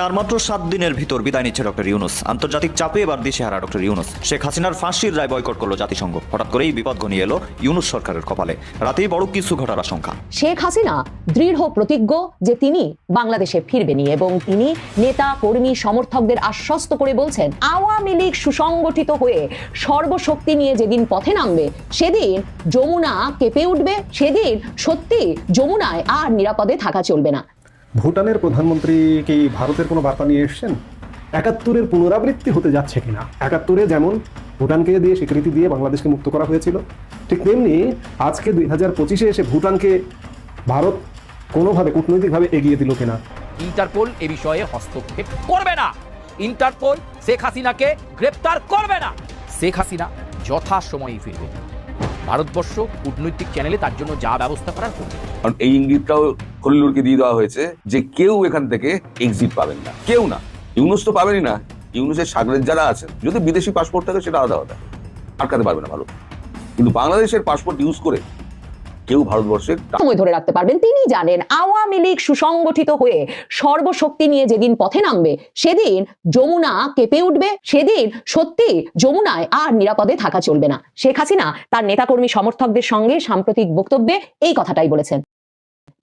আর মাত্র সাত দিনের ভিতর বিদায় নিচ্ছে ডক্টর ইউনুস। আন্তর্জাতিক চাপে এবার দেশে হারা ডক্টর ইউনুস। শেখ হাসিনার ফাঁসির রায় বয়কট করল জাতিসংঘ। হঠাৎ করেই বিপদ ঘনিয়ে এলো ইউনুস সরকারের কপালে। রাতেই বড় কিছু ঘটার আশঙ্কা। শেখ হাসিনা দৃঢ় প্রতিজ্ঞ যে তিনি বাংলাদেশে ফিরবেনই এবং তিনি নেতা, কর্মী, সমর্থকদের আশ্বস্ত করে বলছেন, আওয়ামী লীগ সুসংগঠিত হয়ে সর্বশক্তি নিয়ে যেদিন পথে নামবে, সেদিন যমুনা কেঁপে উঠবে, সেদিন সত্যি যমুনায় আর নিরাপদে থাকা চলবে না। ভুটানের প্রধানমন্ত্রী কি ভারতের কোনো বার্তা নিয়ে এসেছেন? একাত্তরের পুনরাবৃত্তি হতে যাচ্ছে কিনা? একাত্তরে যেমন ভুটানকে দিয়ে স্বীকৃতি দিয়ে বাংলাদেশকে মুক্ত করা হয়েছিল, ঠিক তেমনি আজকে দুই হাজার পঁচিশে এসে ভুটানকে ভারত কোনোভাবে কূটনৈতিকভাবে এগিয়ে দিল কিনা? ইন্টারপোল এ বিষয়ে হস্তক্ষেপ করবে না। ইন্টারপোল শেখ হাসিনাকে গ্রেপ্তার করবে না। শেখ হাসিনা যথাসময়ে ফিরবে ভারতবর্ষ কূটনৈতিক চ্যানেলে তার জন্য যা ব্যবস্থা করার করবে কারণ এই ইঙ্গিতটাও খলিলুরকে দিয়ে দেওয়া হয়েছে যে কেউ এখান থেকে এক্সিট পাবেন না। কেউ না। ইউনুস তো পাবেনই না। ইউনুসের সাগরের যারা আছেন, যদি বিদেশি পাসপোর্ট থাকে সেটা আলাদা হবে আটকাতে পারবে না ভালো। কিন্তু বাংলাদেশের পাসপোর্ট ইউজ করে কেউ ভারতবর্ষের সময় ধরে রাখতে পারবেন। তিনি জানেন, আওয়ামী লীগ সুসংগঠিত হয়ে সর্বশক্তি নিয়ে যেদিন পথে নামবে, সেদিন যমুনা কেঁপে উঠবে, সেদিন সত্যি যমুনায় আর নিরাপদে থাকা চলবে না। শেখ হাসিনা তার নেতাকর্মী সমর্থকদের সঙ্গে সাম্প্রতিক বক্তব্যে এই কথাটাই বলেছেন।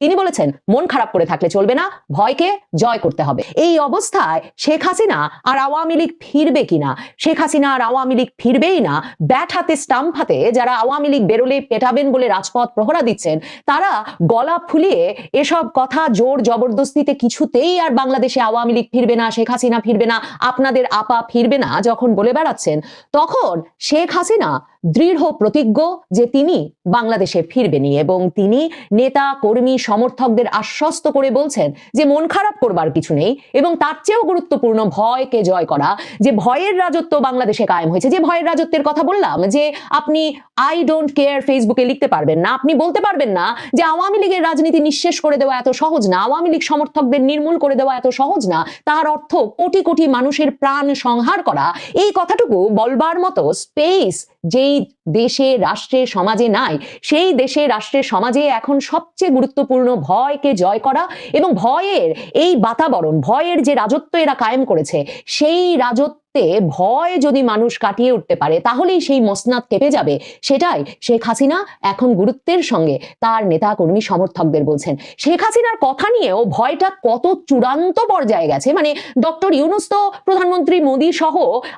তিনি বলেছেন, মন খারাপ করে থাকলে চলবে না, ভয়কে জয় করতে হবে। এই অবস্থায় শেখ হাসিনা আর আওয়ামী লীগ ফিরবে কিনা শেখ হাসিনা আর আওয়ামী লীগ ফিরবেই না, ব্যাট হাতে, স্টাম্প হাতে যারা আওয়ামী লীগ বেরোলে পেটাবেন বলে রাজপথ প্রহরা দিচ্ছেন, তারা গলা ফুলিয়ে এসব কথা জোর জবরদস্তিতে কিছুতেই আর বাংলাদেশে আওয়ামী লীগ ফিরবে না, শেখ হাসিনা ফিরবে না, আপনাদের আপা ফিরবে না, যখন বলে বেড়াচ্ছেন, তখন শেখ হাসিনা দৃঢ় প্রতিজ্ঞ যে তিনি বাংলাদেশে ফিরবেনই এবং তিনি নেতা, কর্মী, সমর্থকদের আশ্বস্ত করে বলছেন যে মন খারাপ করবার কিছু নেই এবং তার চেয়েও গুরুত্বপূর্ণ ভয়কে জয় করা। যে ভয়ের রাজত্ব বাংলাদেশে কায়েম হয়েছে, যে ভয়ের রাজত্বের কথা বললাম, যে আপনি আই ডোন্ট কেয়ার ফেসবুকে লিখতে পারবেন না, আপনি বলতে পারবেন না যে আওয়ামী লীগের রাজনীতি নিঃশেষ করে দেওয়া এত সহজ না, আওয়ামী লীগ সমর্থকদের নির্মূল করে দেওয়া এত সহজ না, তার অর্থ কোটি কোটি মানুষের প্রাণ সংহার করা। এই কথাটুকু বলবার মতো স্পেস যেই দেশে, রাষ্ট্রে, সমাজে নাই। সেই দেশে রাষ্ট্রের সমাজে এখন সবচেয়ে গুরুত্বপূর্ণ ভয়কে জয় করা এবং ভয়ের এই বাতাবরণ, ভয়ের যে রাজত্ব এরা কায়েম করেছে, সেই রাজত্বে ভয় যদি মানুষ কাটিয়ে উঠতে পারে, তাহলেই সেই মসনাদ কেঁপে যাবে। সেটাই শেখ হাসিনা এখন গুরুত্বের সঙ্গে তার নেতা কর্মী সমর্থকদের বলছেন। শেখ হাসিনার কথা নিয়েও ভয়টা কত চূড়ান্ত পর্যায়ে গেছে। মানে ডক্টর ইউনুস তো প্রধানমন্ত্রী মোদী সহ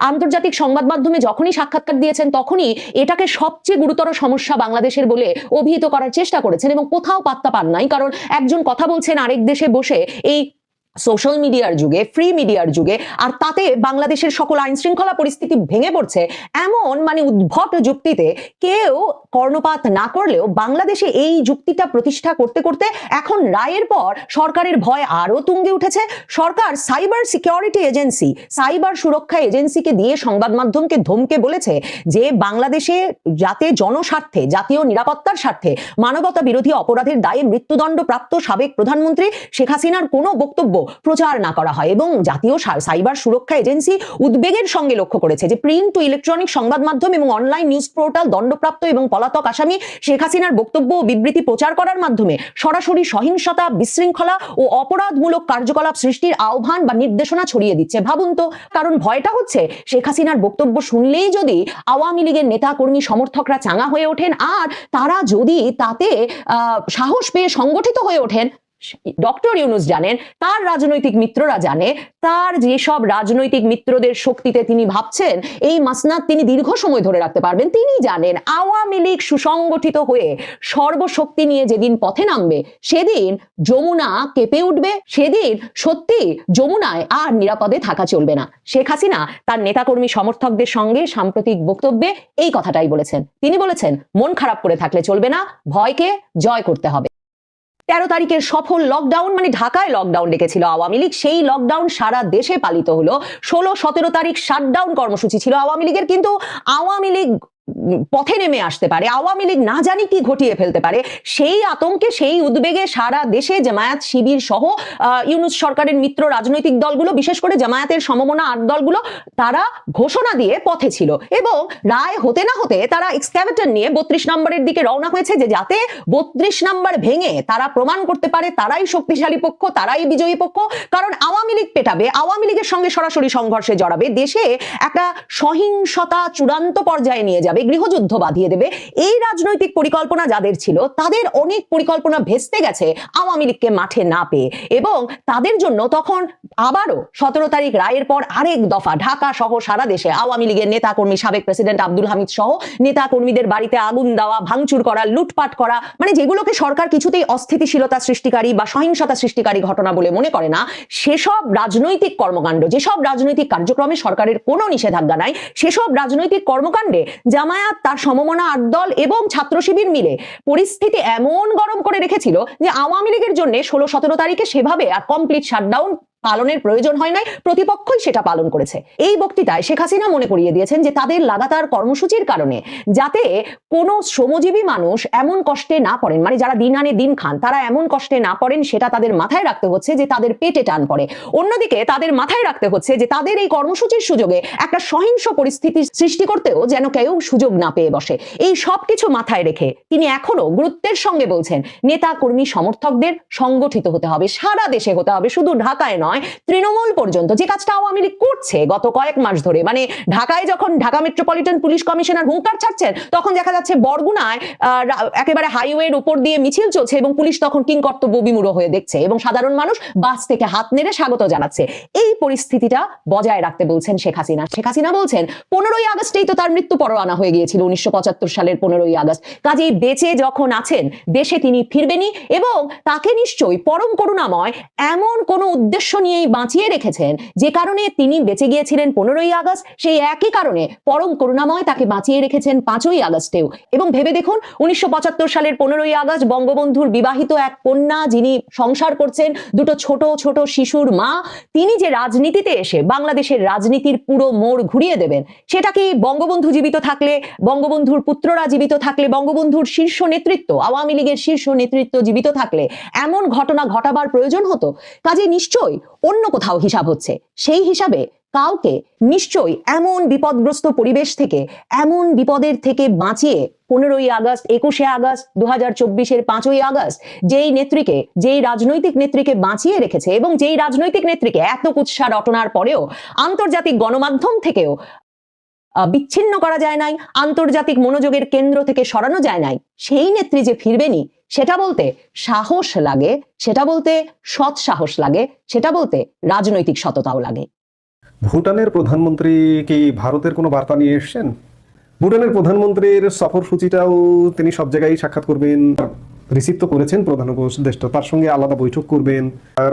আন্তর্জাতিক সংবাদ মাধ্যমে যখনই সাক্ষাৎকার দিয়েছেন, তখনই এটাকে সবচেয়ে গুরুতর সমস্যা বাংলাদেশের বলে অভিহিত করার চেষ্টা করেছেন এবং কোথাও পাত্তা পান নাই। কারণ একজন কথা বলছেন আরেক দেশে বসে এই সোশ্যাল মিডিয়ার যুগে ফ্রি মিডিয়ার যুগে, আর তাতে বাংলাদেশের সকল আইন শৃঙ্খলা পরিস্থিতি ভেঙে পড়ছে, এমন মানে উদ্ভট যুক্তিতে কেউ কর্ণপাত না করলেও বাংলাদেশে এই যুক্তিটা প্রতিষ্ঠা করতে করতে এখন রায়ের পর সরকারের ভয় আরও তুঙ্গে উঠেছে। সরকার সাইবার সিকিউরিটি এজেন্সি সাইবার সুরক্ষা এজেন্সিকে দিয়ে সংবাদ মাধ্যমকে ধমকে বলেছে যে বাংলাদেশে যাতে জনস্বার্থে, জাতীয় নিরাপত্তার স্বার্থে মানবতা বিরোধী অপরাধের দায়ে মৃত্যুদণ্ড প্রাপ্ত সাবেক প্রধানমন্ত্রী শেখ হাসিনার কোনো বক্তব্য প্রচার না করা হয় এবং জাতীয় সাইবার সুরক্ষা এজেন্সি উদ্বেগের সঙ্গে লক্ষ্য করেছে যে প্রিন্ট টু ইলেকট্রনিক সংবাদ মাধ্যম এবং অনলাইন নিউজ পোর্টাল দণ্ডপ্রাপ্ত এবং পলাতক আসামি শেখ হাসিনার বক্তব্য ও বিবৃতি প্রচার করার মাধ্যমে সরাসরি সহিংসতা, বিশৃঙ্খলা ও অপরাধমূলক কার্যকলাপ সৃষ্টির আহ্বান বা নির্দেশনা ছড়িয়ে দিচ্ছে। ভাবুন তো, কারণ ভয়টা হচ্ছে শেখ হাসিনার বক্তব্য শুনলেই যদি আওয়ামী লীগের নেতা কর্মী সমর্থকরা চাঙা হয়ে ওঠেন, আর তারা যদি তাতে সাহস পেয়ে সংগঠিত হয়ে ওঠেন ডক্টর ইউনুস জানেন, তার রাজনৈতিক মিত্ররা জানে, তার যেসব রাজনৈতিক মিত্রদের শক্তিতে তিনি ভাবছেন, এই মাসনাদ তিনি দীর্ঘ সময় ধরে রাখতে পারবেন। তিনি জানেন, আওয়ামী লীগ সুসংগঠিত হয়ে সর্বশক্তি নিয়ে যেদিন পথে নামবে, সেদিন যমুনা কেঁপে উঠবে, সেদিন সত্যি যমুনায় আর নিরাপদে থাকা চলবে না। শেখ হাসিনা তার নেতাকর্মী সমর্থকদের সঙ্গে সাম্প্রতিক বক্তব্যে এই কথাটাই বলেছেন। তিনি বলেছেন, মন খারাপ করে থাকলে চলবে না, ভয়কে জয় করতে হবে। তেরো তারিখের সফল লকডাউন মানে ঢাকায় লকডাউন ডেকেছিল আওয়ামী লীগ, সেই লকডাউন সারা দেশে পালিত হলো। ষোলো, সতেরো তারিখ শাটডাউন কর্মসূচি ছিল আওয়ামী লীগের, কিন্তু আওয়ামী লীগ পথে নেমে আসতে পারে, আওয়ামী লীগ না জানি কি ঘটিয়ে ফেলতে পারে, সেই আতঙ্কে, সেই উদ্বেগে সারা দেশে জামায়াত শিবির সহ ইউনুস সরকারের মিত্র রাজনৈতিক দলগুলো, বিশেষ করে জামায়াতের সমমনা আট দলগুলো, তারা ঘোষণা দিয়ে পথে ছিল এবং রায় হতে না হতে তারা এক্সক্যাভেটর নিয়ে বত্রিশ নম্বরের দিকে রওনা হয়েছে যে যাতে বত্রিশ নম্বর ভেঙে তারা প্রমাণ করতে পারে তারাই শক্তিশালী পক্ষ, তারাই বিজয়ী পক্ষ, কারণ আওয়ামী লীগ পেটাবে, আওয়ামী লীগের সঙ্গে সরাসরি সংঘর্ষে জড়াবে, দেশে একটা সহিংসতা চূড়ান্ত পর্যায়ে নিয়ে যাবে, গৃহযুদ্ধ বাঁধিয়ে দেবে। এই রাজনৈতিক পরিকল্পনা যাদের ছিল, তাদের অনেক পরিকল্পনা ভেস্তে গেছে আওয়ামী লীগকে মাঠে না পেয়ে। এবং তাদের জন্য তখন আবারও সতেরো তারিখ রায়ের পর আরেক দফা ঢাকা সহ সারা দেশে আওয়ামী লীগের নেতাকর্মী, সাবেক প্রেসিডেন্ট আব্দুল হামিদ সহ নেতা কর্মীদের বাড়িতে আগুন দেওয়া, ভাঙচুর করা, লুটপাট করা মানে যেগুলোকে সরকার কিছুতেই অস্থিতিশীলতা সৃষ্টিকারী বা সহিংসতা সৃষ্টিকারী ঘটনা বলে মনে করে না, সেসব রাজনৈতিক কর্মকাণ্ড, যেসব রাজনৈতিক কার্যক্রমে সরকারের কোনো নিষেধাজ্ঞা নাই, সেসব রাজনৈতিক কর্মকাণ্ডে জামায়াত, তার সমমনা আট দল এবং ছাত্র শিবির মিলে পরিস্থিতি এমন গরম করে রেখেছিল যে আওয়ামী লীগের জন্য ষোলো সতেরো তারিখে সেভাবে আর কমপ্লিট শাটডাউন পালনের প্রয়োজন হয় নাই, প্রতিপক্ষই সেটা পালন করেছে। এই বক্তৃতায় শেখ হাসিনা মনে করিয়ে দিয়েছেন যে তাদের লাগাতার কর্মসূচির কারণে যাতে কোনো শ্রমজীবী মানুষ এমন কষ্টে না পড়েন মানে যারা দিন আনে দিন খান, তারা এমন কষ্টে না পড়েন, সেটা তাদের মাথায় রাখতে হচ্ছে যে তাদের পেটে টান পড়ে। অন্যদিকে তাদের মাথায় রাখতে হচ্ছে যে তাদের এই কর্মসূচির সুযোগে একটা সহিংস পরিস্থিতির সৃষ্টি করতেও যেন কেউ সুযোগ না পেয়ে বসে। এই সব কিছু মাথায় রেখে তিনি এখনও গুরুত্বের সঙ্গে বলছেন, নেতা কর্মী সমর্থকদের সংগঠিত হতে হবে, সারা দেশে হতে হবে, শুধু ঢাকায় নয় তৃণমূল পর্যন্ত যে কাজটা আওয়ামী লীগ করছে গত কয়েক মাস ধরে মানে ঢাকায় যখন ঢাকা মেট্রোপলিটন পুলিশ কমিশনার হুঙ্কার ছাড়ছেন, তখন দেখা যাচ্ছে বরগুনায় একেবারে হাইওয়ের উপর দিয়ে মিছিল চলছে এবং পুলিশ তখন কিং কর্তব্য হয়ে দেখছে এবং সাধারণ মানুষ বাস থেকে হাত নেড়ে স্বাগত জানাচ্ছে। এই পরিস্থিতিটা বজায় রাখতে বলছেন শেখ হাসিনা। শেখ হাসিনা বলছেন, পনেরোই আগস্টেই তো তার মৃত্যু পরোয়ানা হয়ে গিয়েছিল উনিশশো পঁচাত্তর সালের পনেরোই আগস্ট। কাজেই বেঁচে যখন আছেন, দেশে তিনি ফিরবেনই এবং তাকে নিশ্চয়ই পরম করুণাময় এমন কোনো উদ্দেশ্য নিয়েই বাঁচিয়ে রেখেছেন। যে কারণে তিনি বেঁচে গিয়েছিলেন পনেরোই আগস্ট, সেই একই কারণে পরম করুণাময় তাকে বাঁচিয়ে রেখেছেন পাঁচই আগস্টেও। এবং ভেবে দেখুন, উনিশশো পঁচাত্তর সালের পনেরোই আগস্ট বঙ্গবন্ধুর বিবাহিত এক কন্যা যিনি সংসার করছেন, দুটো ছোট ছোট শিশুর মা, তিনি যে রাজনীতিতে এসে বাংলাদেশের রাজনীতির পুরো মোড় ঘুরিয়ে দেবেন, সেটা কি বঙ্গবন্ধু জীবিত থাকলে, বঙ্গবন্ধুর পুত্ররা জীবিত থাকলে, বঙ্গবন্ধুর শীর্ষ নেতৃত্ব, আওয়ামী লীগের শীর্ষ নেতৃত্ব জীবিত থাকলে এমন ঘটনা ঘটাবার প্রয়োজন হতো? কাজে নিশ্চয়ই অন্য কোথাও হিসাব হচ্ছে। সেই হিসাবে কাউকে নিশ্চয়ই এমন বিপদগ্রস্ত পরিবেশ থেকে, এমন বিপদের থেকে বাঁচিয়ে পনেরোই আগস্ট, একুশে আগস্ট দু হাজার চব্বিশের পাঁচই আগস্ট যেই নেত্রীকে, যেই রাজনৈতিক নেত্রীকে বাঁচিয়ে রেখেছে এবং যেই রাজনৈতিক নেত্রীকে এত কুৎসা রটনার পরেও আন্তর্জাতিক গণমাধ্যম থেকেও বিচ্ছিন্ন করা যায় নাই, আন্তর্জাতিক মনোযোগের কেন্দ্র থেকে সরানো যায় নাই। সেই নেত্রী যে ফিরবেনি, সেটা বলতে সাহস লাগে, সেটা বলতে সৎ সাহস লাগে, সেটা বলতে রাজনৈতিক সততাও লাগে। ভুটানের প্রধানমন্ত্রী কি ভারতের কোনো বার্তা নিয়ে এসেছেন? ভুটানের প্রধানমন্ত্রীর সফর সূচিটাও তিনি সব জায়গায় সাক্ষাৎ করবেন, রিসিভ তো করেছেন প্রধান উপদেষ্টা, তার সঙ্গে আলাদা বৈঠক করবেন,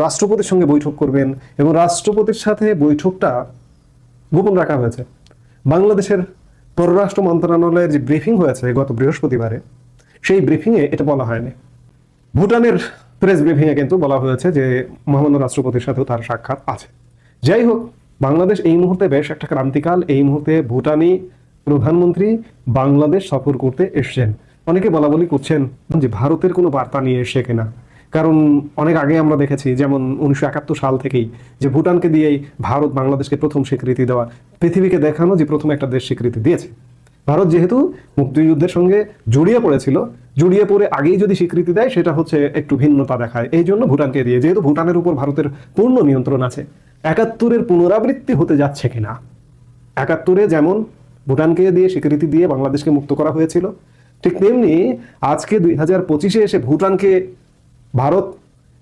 রাষ্ট্রপতির সঙ্গে বৈঠক করবেন এবং রাষ্ট্রপতির সাথে বৈঠকটা গোপন রাখা হয়েছে। বাংলাদেশের পররাষ্ট্র মন্ত্রণালয়ের যে ব্রিফিং হয়েছে গত বৃহস্পতিবারে, সেই ব্রিফিংয়ে এটা বলা হয়নি। ভুটানের প্রেস ব্রিফিংয়ে কিন্তু বলা হয়েছে যে মহামান্য রাষ্ট্রপতির সাথেও তার সাক্ষাৎ আছে। যাই হোক, বাংলাদেশ এই মুহূর্তে বেশ একটা ক্রান্তিকাল। এই মুহূর্তে ভুটানি প্রধানমন্ত্রী বাংলাদেশ সফর করতে এসছেন। অনেকে বলা বলি করছেন যে ভারতের কোনো বার্তা নিয়ে এসে কিনা। কারণ অনেক আগে আমরা দেখেছি, যেমন উনিশশো একাত্তর সাল থেকেই যে ভুটানকে দিয়েই ভারত বাংলাদেশকে প্রথম স্বীকৃতি দেওয়া, পৃথিবীকে দেখানো যে প্রথম একটা দেশ স্বীকৃতি দিয়েছে। ভারত যেহেতু মুক্তিযুদ্ধের সঙ্গে জড়িয়ে পড়েছিল, জড়িয়ে পড়ে আগেই যদি স্বীকৃতি দেয়, সেটা হচ্ছে একটু ভিন্নতা দেখায়। এই জন্য ভুটানকে দিয়ে, যেহেতু ভুটানের উপর ভারতের পূর্ণ নিয়ন্ত্রণ আছে, একাত্তরের পুনরাবৃত্তি হতে যাচ্ছে কিনা? একাত্তরে যেমন ভুটানকে দিয়ে স্বীকৃতি দিয়ে বাংলাদেশকে মুক্ত করা হয়েছিল, ঠিক তেমনি আজকে দুই হাজার পঁচিশে এসে ভুটানকে ভারত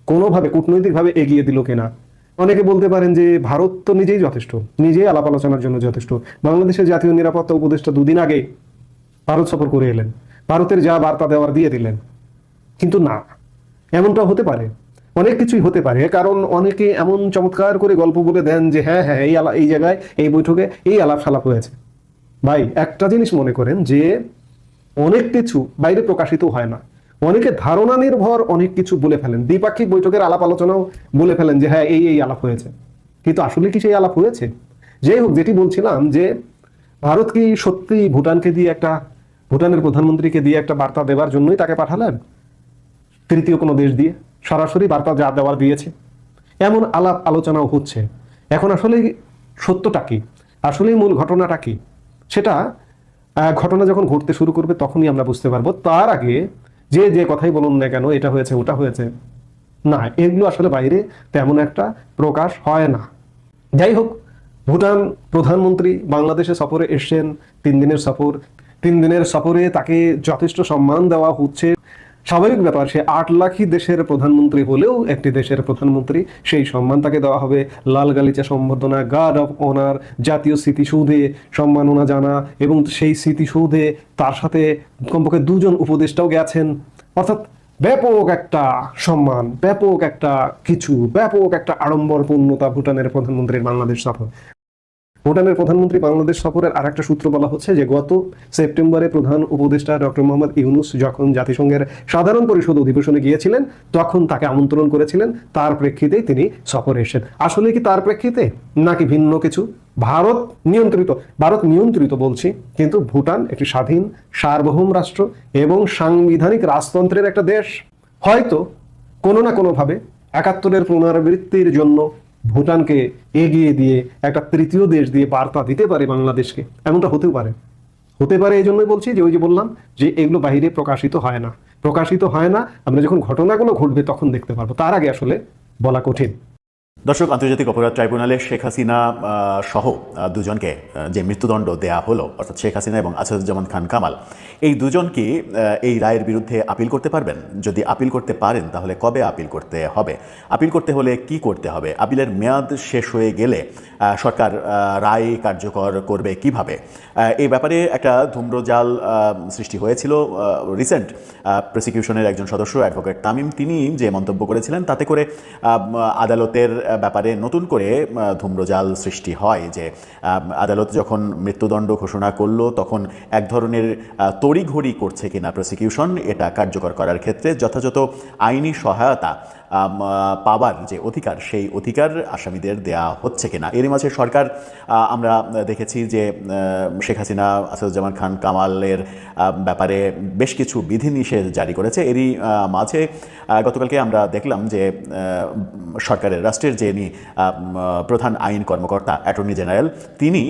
কোনোভাবে কূটনৈতিকভাবে এগিয়ে দিল কিনা? অনেকে বলতে পারেন যে ভারত তো নিজেই যথেষ্ট, নিজেই আলাপ আলোচনার জন্য যথেষ্ট। বাংলাদেশের জাতীয় নিরাপত্তা উপদেষ্টা দুদিন আগে ভারত সফর করে এলেন। ভারতের যা বার্তা দেওয়ার দিয়ে দিলেন। কিন্তু না, এমনটা হতে পারে। অনেক কিছুই হতে পারে, কারণ অনেকে এমন চমৎকার করে গল্প বলে দেন যে হ্যাঁ হ্যাঁ এই আলা এই জায়গায়, এই বৈঠকে এই আলাপ সালাপ হয়েছে। ভাই, একটা জিনিস মনে করেন যে অনেক কিছু বাইরে প্রকাশিত হয় না। অনেকে ধারণা নির্ভর অনেক কিছু বলে ফেলেন। দ্বিপাক্ষিক বৈঠকের আলাপ আলোচনাও বলে ফেলেন যে হ্যাঁ এই এই আলাপ হয়েছে। কিন্তু আসলে কি সেই আলাপ হয়েছে? যাই হোক, যেটি বলছিলাম যে, ভারত কি সত্যি ভুটানকে দিয়ে একটা, ভুটানের প্রধানমন্ত্রীকে দিয়ে একটা বার্তা দেওয়ার জন্যই তাকে পাঠালেন? তৃতীয় কোনো দেশ দিয়ে সরাসরি বার্তা যা দেওয়ার দিয়েছে। এমন আলাপ আলোচনাও হচ্ছে। এখন আসলে সত্যটা কি? আসলে মূল ঘটনাটা কি? সেটা ঘটনা যখন ঘটতে শুরু করবে তখনই আমরা বুঝতে পারব। তার আগে যে যে কথাই বলুন না কেন, এটা হয়েছে, ওটা হয়েছে। না, এগুলো আসলে বাইরে তেমন একটা প্রকাশ হয় না। যাই হোক, ভুটান প্রধানমন্ত্রী বাংলাদেশে সফরে এসছেন, তিন দিনের সফর। তিন দিনের সফরে তাকে যথেষ্ট সম্মান দেওয়া হচ্ছে। স্বাভাবিক ব্যাপার, সে আট লাখই দেশের প্রধানমন্ত্রী হলেও একটি দেশের প্রধানমন্ত্রী, সেই সম্মান তাকে দেওয়া হবে। লাল গালিচা সম্বর্ধনা গার্ড অফ অনার জাতীয় স্মৃতিসৌধে সম্মাননা জানা এবং সেই স্মৃতিসৌধে তার সাথে কমপক্ষে দুজন উপদেষ্টাও গেছেন। অর্থাৎ ব্যাপক একটা সম্মান, ব্যাপক একটা কিছু, ব্যাপক একটা আড়ম্বরপূর্ণতা ভুটানের প্রধানমন্ত্রীর বাংলাদেশ সফর। ভুটানের প্রধানমন্ত্রী বাংলাদেশ সফরের আর একটা সূত্র বলা হচ্ছে যে গত সেপ্টেম্বরে প্রধান উপদেষ্টা ডক্টর মোহাম্মদ ইউনুস যখন জাতিসংঘের সাধারণ পরিষদ অধিবেশনে গিয়েছিলেন, তখন তাকে আমন্ত্রণ করেছিলেন। তার প্রেক্ষিতেই তিনি সফরে এসেছেন। আসলে কি তার প্রেক্ষিতে? নাকি ভিন্ন কিছু? ভারত নিয়ন্ত্রিত ভারত নিয়ন্ত্রিত বলছি, কিন্তু ভুটান একটি স্বাধীন, সার্বভৌম রাষ্ট্র এবং সাংবিধানিক রাজতন্ত্রের একটা দেশ। হয়তো কোনো না কোনোভাবে একাত্তরের পুনরাবৃত্তির জন্য ভুটানকে এগিয়ে দিয়ে একটা তৃতীয় দেশ দিয়ে বার্তা দিতে পারে বাংলাদেশকে। এমনটা হতেও পারে। হতে পারে এই জন্যই বলছি যে ওই যে বললাম যে এগুলো বাইরে প্রকাশিত হয় না। প্রকাশিত হয় না, আমরা যখন ঘটনাগুলো ঘটবে তখন দেখতে পারব। তার আগে আসলে বলা কঠিন। দর্শক, আন্তর্জাতিক অপরাধ ট্রাইব্যুনালে শেখ হাসিনা সহ দুজনকে যে মৃত্যুদণ্ড দেয়া হলো, অর্থাৎ শেখ হাসিনা এবং আসাদুজ্জামান খান কামাল, এই দুজন কি এই রায়ের বিরুদ্ধে আপিল করতে পারবেন? যদি আপিল করতে পারেন, তাহলে কবে আপিল করতে হবে? আপিল করতে হলে কি করতে হবে? আপিলের মেয়াদ শেষ হয়ে গেলে সরকার রায় কার্যকর করবে কীভাবে? এই ব্যাপারে একটা ধূম্রজাল সৃষ্টি হয়েছিল রিসেন্ট প্রসিকিউশনের একজন সদস্য অ্যাডভোকেট তামিম। তিনি যে মন্তব্য করেছিলেন, তাতে করে আদালতের ব্যাপারে নতুন করে ধূম্রজাল সৃষ্টি হয় যে আদালত যখন মৃত্যুদণ্ড ঘোষণা করল, তখন এক ধরনের তড়িঘড়ি করছে কিনা প্রসিকিউশন এটা কার্যকর করার ক্ষেত্রে যথাযথ আইনি সহায়তা পাবার যে অধিকার, সেই অধিকার আসামিদের দেয়া হচ্ছে কিনা। এরই মাঝে সরকার আমরা দেখেছি যে শেখ হাসিনা, আসাদুজ্জামান খান, কামালের ব্যাপারে বেশ কিছু বিধিনিষেধ জারি করেছে। এরই মাঝে গতকালকে আমরা দেখলাম যে সরকারের রাষ্ট্রের যিনি প্রধান আইন কর্মকর্তা, অ্যাটর্নি জেনারেল, তিনি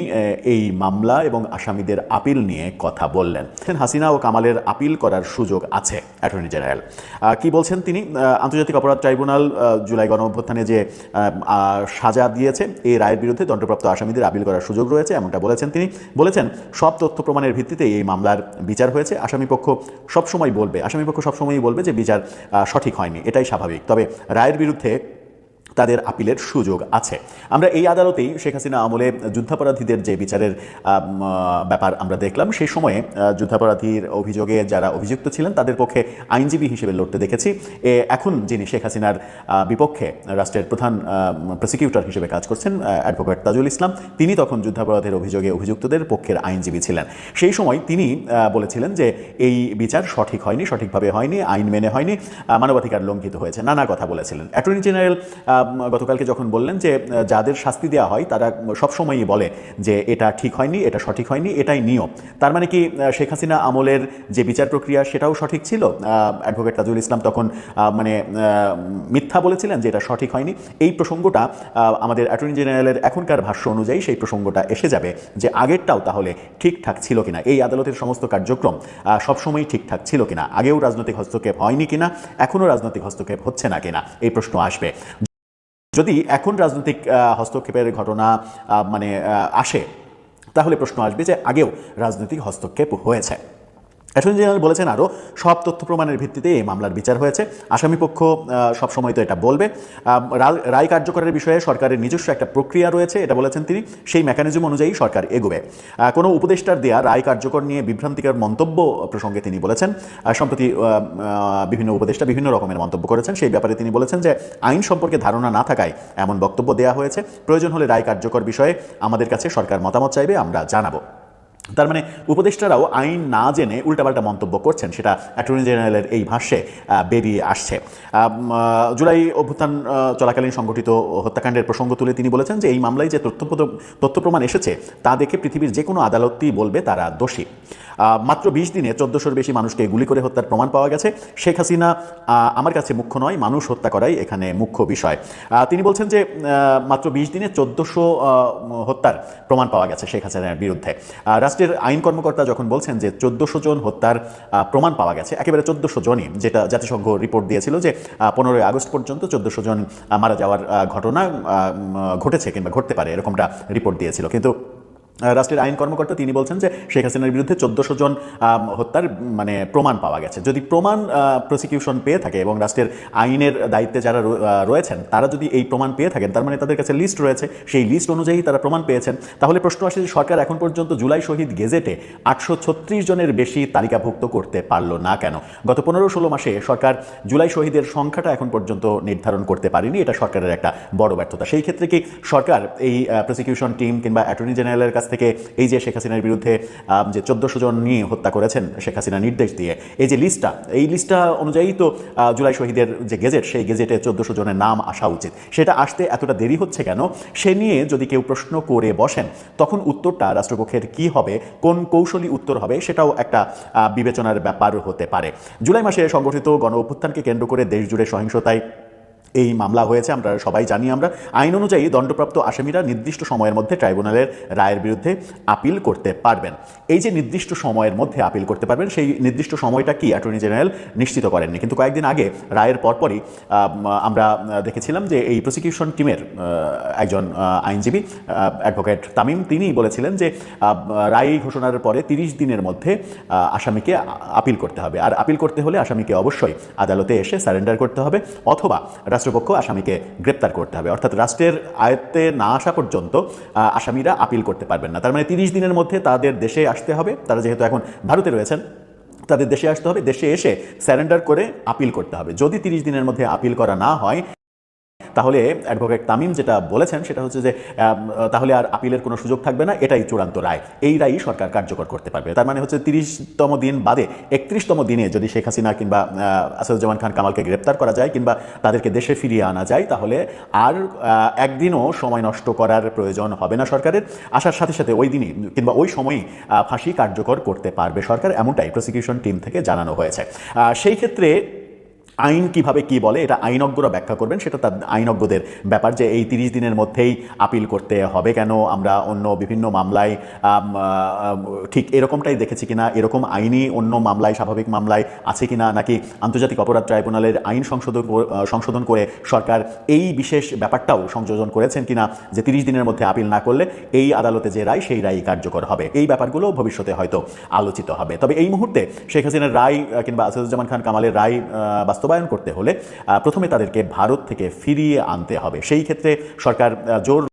এই মামলা এবং আসামিদের আপিল নিয়ে কথা বললেন। হাসিনা ও কামালের আপিল করার সুযোগ আছে, অ্যাটর্নি জেনারেল। কি বলছেন তিনি? আন্তর্জাতিক অপরাধ ট্রাইব্যুনাল জুলাই গণঅভ্যুত্থানে যে সাজা দিয়েছে, এই রায়ের বিরুদ্ধে দণ্ডপ্রাপ্ত আসামিদের আপিল করার সুযোগ রয়েছে, এমনটা বলেছেন তিনি। বলেছেন, সব তথ্য প্রমাণের ভিত্তিতে এই মামলার বিচার হয়েছে। আসামিপক্ষ সবসময় বলবে আসামিপক্ষ সবসময়ই বলবে যে বিচার সঠিক হয়নি, এটাই স্বাভাবিক। তবে রায়ের বিরুদ্ধে তাদের আপিলের সুযোগ আছে। আমরা এই আদালতেই শেখ হাসিনা আমলে যুদ্ধাপরাধীদের যে বিচারের ব্যাপার আমরা দেখলাম, সেই সময়ে যুদ্ধাপরাধীর অভিযোগে যারা অভিযুক্ত ছিলেন, তাদের পক্ষে আইনজীবী হিসেবে লড়তে দেখেছি। এখন যিনি শেখ হাসিনার বিপক্ষে রাষ্ট্রের প্রধান প্রসিকিউটর হিসেবে কাজ করছেন অ্যাডভোকেট তাজুল ইসলাম, তিনি তখন যুদ্ধাপরাধের অভিযোগে অভিযুক্তদের পক্ষের আইনজীবী ছিলেন। সেই সময় তিনি বলেছিলেন যে এই বিচার সঠিক হয়নি, সঠিকভাবে হয়নি, আইন মেনে হয়নি মানবাধিকার লঙ্ঘিত হয়েছে, নানা কথা বলেছিলেন। অ্যাটর্নি জেনারেল গতকালকে যখন বললেন যে যাদের শাস্তি দেওয়া হয়, তারা সবসময়ই বলে যে, এটা ঠিক হয়নি, এটা সঠিক হয়নি, এটাই নিয়ম। তার মানে কি শেখ হাসিনা আমলের যে বিচার প্রক্রিয়া, সেটাও সঠিক ছিল? অ্যাডভোকেট তাজুল ইসলাম তখন মানে মিথ্যা বলেছিলেন যে, এটা সঠিক হয়নি। এই প্রসঙ্গটা আমাদের অ্যাটর্নি জেনারেলের এখনকার ভাষ্য অনুযায়ী সেই প্রসঙ্গটা এসে যাবে যে, আগেরটাও তাহলে ঠিকঠাক ছিল কিনা। এই আদালতের সমস্ত কার্যক্রম সবসময়ই ঠিকঠাক ছিল কিনা? আগেও রাজনৈতিক হস্তক্ষেপ হয়নি কিনা? এখনও রাজনৈতিক হস্তক্ষেপ হচ্ছে না কিনা? এই প্রশ্ন আসবে। যদি এখন রাজনৈতিক হস্তক্ষেপের ঘটনা মানে আসে, তাহলে প্রশ্ন আসবে যে আগেও রাজনৈতিক হস্তক্ষেপ হয়েছে। অ্যাটর্নি জেনারেল বলেছেন আরও সব তথ্য প্রমাণের ভিত্তিতে এই মামলার বিচার হয়েছে। আসামিপক্ষ সবসময় তো এটা বলবে। রায় কার্যকরের বিষয়ে সরকারের নিজস্ব একটা প্রক্রিয়া রয়েছে, এটা বলেছেন তিনি। সেই মেকানিজম অনুযায়ী সরকার এগোবে। কোনো উপদেষ্টার দেয়া রায় কার্যকর নিয়ে বিভ্রান্তিকর মন্তব্য প্রসঙ্গে তিনি বলেছেন। সম্প্রতি বিভিন্ন উপদেষ্টা বিভিন্ন রকমের মন্তব্য করেছেন। সেই ব্যাপারে তিনি বলেছেন যে, আইন সম্পর্কে ধারণা না থাকায় এমন বক্তব্য দেওয়া হয়েছে। প্রয়োজন হলে রায় কার্যকর বিষয়ে আমাদের কাছে সরকার মতামত চাইবে, আমরা জানাব। তার মানে উপদেষ্টারাও আইন না জেনে উল্টাপাল্টা মন্তব্য করছেন, সেটা অ্যাটর্নি জেনারেলের এই ভাষ্যে বেরিয়ে আসছে। জুলাই অভ্যুত্থান চলাকালীন সংগঠিত হত্যাকাণ্ডের প্রসঙ্গ তুলে তিনি বলেছেন যে এই মামলায় যে তথ্য তথ্য প্রমাণ এসেছে, তা দেখে পৃথিবীর যে কোনো আদালতই বলবে তারা দোষী। মাত্র বিশ দিনে চোদ্দশোর বেশি মানুষকে গুলি করে হত্যার প্রমাণ পাওয়া গেছে। শেখ হাসিনা আমার কাছে মুখ্য নয়, মানুষ হত্যা করাই এখানে মুখ্য বিষয়। তিনি বলছেন যে মাত্র বিশ দিনে চোদ্দশো হত্যার প্রমাণ পাওয়া গেছে শেখ হাসিনার বিরুদ্ধে। রাষ্ট্রের আইন কর্মকর্তা যখন বলছেন যে চোদ্দশো জন হত্যার প্রমাণ পাওয়া গেছে, একেবারে চোদ্দোশো জনই, যেটা জাতিসংঘ রিপোর্ট দিয়েছিল যে পনেরোই আগস্ট পর্যন্ত চোদ্দোশো জন মারা যাওয়ার ঘটনা ঘটেছে কিংবা ঘটতে পারে, এরকমটা রিপোর্ট দিয়েছিল। কিন্তু রাষ্ট্রের আইন কর্মকর্তা তিনি বলছেন যে শেখ হাসিনার বিরুদ্ধে চোদ্দশো জন হত্যার মানে প্রমাণ পাওয়া গেছে। যদি প্রমাণ প্রসিকিউশন পেয়ে থাকে এবং রাষ্ট্রের আইনের দায়িত্বে যারা রয়েছেন, তারা যদি এই প্রমাণ পেয়ে থাকেন, তার মানে তাদের কাছে লিস্ট রয়েছে, সেই লিস্ট অনুযায়ী তারা প্রমাণ পেয়েছেন, তাহলে প্রশ্ন আসে যে সরকার এখন পর্যন্ত জুলাই শহীদ গেজেটে আটশো ছত্রিশ জনের বেশি তালিকাভুক্ত করতে পারল না কেন? গত পনেরো ষোলো মাসে সরকার জুলাই শহীদের সংখ্যাটা এখন পর্যন্ত নির্ধারণ করতে পারেনি, এটা সরকারের একটা বড় ব্যর্থতা। সেই ক্ষেত্রে কি সরকার এই প্রসিকিউশন টিম কিংবা অ্যাটর্নি জেনারেলের কাছ থেকে এই যে শেখ হাসিনার বিরুদ্ধে যে চোদ্দশো জন নিয়ে হত্যা করেছেন শেখ হাসিনা নির্দেশ দিয়ে, এই যে লিস্টটা এই লিস্টটা অনুযায়ী তো জুলাই শহীদের যে গেজেট, সেই গেজেটে চোদ্দশো জনের নাম আসা উচিত। সেটা আসতে এতটা দেরি হচ্ছে কেন? সে নিয়ে যদি কেউ প্রশ্ন করে বসেন, তখন উত্তরটা রাষ্ট্রপক্ষের কি হবে, কোন কৌশলী উত্তর হবে, সেটাও একটা বিবেচনার ব্যাপার হতে পারে। জুলাই মাসে সংগঠিত গণ অভ্যুত্থানকে কেন্দ্র করে দেশ জুড়ে সহিংসতায় এই মামলা হয়েছে আমরা সবাই জানি আমরা। আইন অনুযায়ী দণ্ডপ্রাপ্ত আসামিরা নির্দিষ্ট সময়ের মধ্যে ট্রাইব্যুনালের রায়ের বিরুদ্ধে আপিল করতে পারবেন। এই যে নির্দিষ্ট সময়ের মধ্যে আপিল করতে পারবেন সেই নির্দিষ্ট সময়টা কি অ্যাটর্নি জেনারেল নিশ্চিত করেননি। কিন্তু কয়েকদিন আগে রায়ের পরপরই আম, আমরা দেখেছিলাম যে এই প্রসিকিউশন টিমের একজন আইনজীবী অ্যাডভোকেট তামিম তিনি বলেছিলেন যে রায় ঘোষণার পরে তিরিশ দিনের মধ্যে আসামিকে আপিল করতে হবে। আর আপিল করতে হলে আসামিকে অবশ্যই আদালতে এসে সারেন্ডার করতে হবে অথবা রাষ্ট্রপক্ষ আসামিকে গ্রেপ্তার করতে হবে। অর্থাৎ রাষ্ট্রের আয়ত্তে না আসা পর্যন্ত আসামিরা আপিল করতে পারবেন না। তার মানে তিরিশ দিনের মধ্যে তাদের দেশে আসতে হবে। তারা যেহেতু এখন ভারতে রয়েছেন, তাদের দেশে আসতে হবে। দেশে এসে স্যারেন্ডার করে আপিল করতে হবে। যদি তিরিশ দিনের মধ্যে আপিল করা না হয় তাহলে অ্যাডভোকেট তামিম যেটা বলেছেন সেটা হচ্ছে যে তাহলে আর আপিলের কোনো সুযোগ থাকবে না, এটাই চূড়ান্ত রায়। এই রায়ই সরকার কার্যকর করতে পারবে। তার মানে হচ্ছে তিরিশতম দিন বাদে একত্রিশতম দিনে যদি শেখ হাসিনা কিংবা আসাদুজ্জামান খান কামালকে গ্রেপ্তার করা যায় কিংবা তাদেরকে দেশে ফিরিয়ে আনা যায়, তাহলে আর একদিনও সময় নষ্ট করার প্রয়োজন হবে না সরকারের। আসার সাথে সাথে ওই দিনই কিংবা ওই সময়ই ফাঁসি কার্যকর করতে পারবে সরকার। এমনটাই প্রসিকিউশন টিম থেকে জানানো হয়েছে। সেই ক্ষেত্রে আইন কীভাবে কি বলে এটা আইনজ্ঞরা ব্যাখ্যা করবেন সেটা তার আইনজ্ঞদের ব্যাপার যে এই তিরিশ দিনের মধ্যেই আপিল করতে হবে কেন আমরা অন্য বিভিন্ন মামলায় ঠিক এরকমটাই দেখেছি কিনা এরকম আইনি অন্য মামলায় স্বাভাবিক মামলায় আছে কিনা নাকি আন্তর্জাতিক অপরাধ ট্রাইব্যুনালের আইন সংশোধন সংশোধন করে সরকার এই বিশেষ ব্যাপারটাও সংযোজন করেছেন কিনা যে তিরিশ দিনের মধ্যে আপিল না করলে এই আদালতে যে রায় সেই রায় কার্যকর হবে। এই ব্যাপারগুলো ভবিষ্যতে হয়তো আলোচিত হবে। তবে এই মুহূর্তে শেখ হাসিনার রায় কিংবা আসাদুজ্জামান খান কামালের রায় আহ, বাস্তবায়ন করতে হলে প্রথমে তাদেরকে ভারত থেকে ফিরিয়ে আনতে হবে। সেই ক্ষেত্রে সরকার জোর